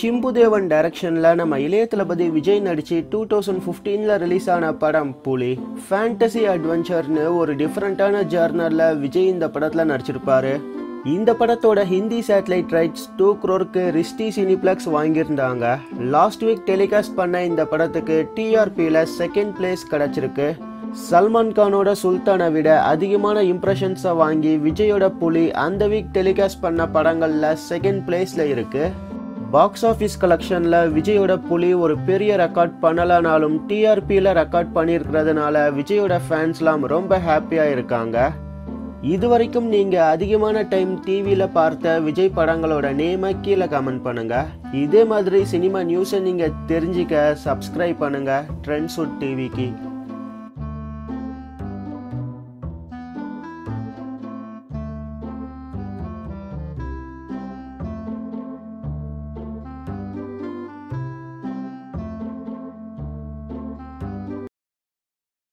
சிம்புதேவன் டைரக்ஷனில் நம்ம இளைய தளபதி விஜய் நடிச்சு டூ தௌசண்ட் ஃபிஃப்டீனில் ரிலீஸ் ஆன படம் புலி. ஃபேண்டசி அட்வென்ச்சர்னு ஒரு டிஃப்ரெண்ட்டான ஜர்னரில் விஜய் இந்த படத்தில் நடிச்சிருப்பாரு. இந்த படத்தோட ஹிந்தி சேட்டலைட் ரைட்ஸ் டூ குரோருக்கு ரிஸ்டி சினிப்ளெக்ஸ் வாங்கியிருந்தாங்க. லாஸ்ட் வீக் டெலிகாஸ்ட் பண்ண இந்த படத்துக்கு டிஆர்பியில் செகண்ட் பிளேஸ் கிடச்சிருக்கு. சல்மான் கானோட சுல்தானை விட அதிகமான இம்ப்ரெஷன்ஸை வாங்கி விஜயோட புலி அந்த வீக் டெலிகாஸ்ட் பண்ண படங்களில் செகண்ட் பிளேஸில் இருக்குது பாக்ஸ் ஆஃபீஸ் கலெக்ஷனில் விஜயோட புலி ஒரு பெரிய ரெக்கார்ட் பண்ணலனாலும் டிஆர்பியில் ரெக்கார்ட் பண்ணியிருக்கிறதுனால விஜயோட ஃபேன்ஸ்லாம் ரொம்ப ஹாப்பியாக இருக்காங்க. இது வரைக்கும் நீங்கள் அதிகமான டைம் டிவியில் பார்த்த விஜய் படங்களோட நேமை கீழே கமெண்ட் பண்ணுங்கள் இதே மாதிரி சினிமா நியூஸை நீங்கள் தெரிஞ்சிக்க சப்ஸ்கிரைப் பண்ணுங்கள் ட்ரெண்ட்ஸுட் டிவிக்கு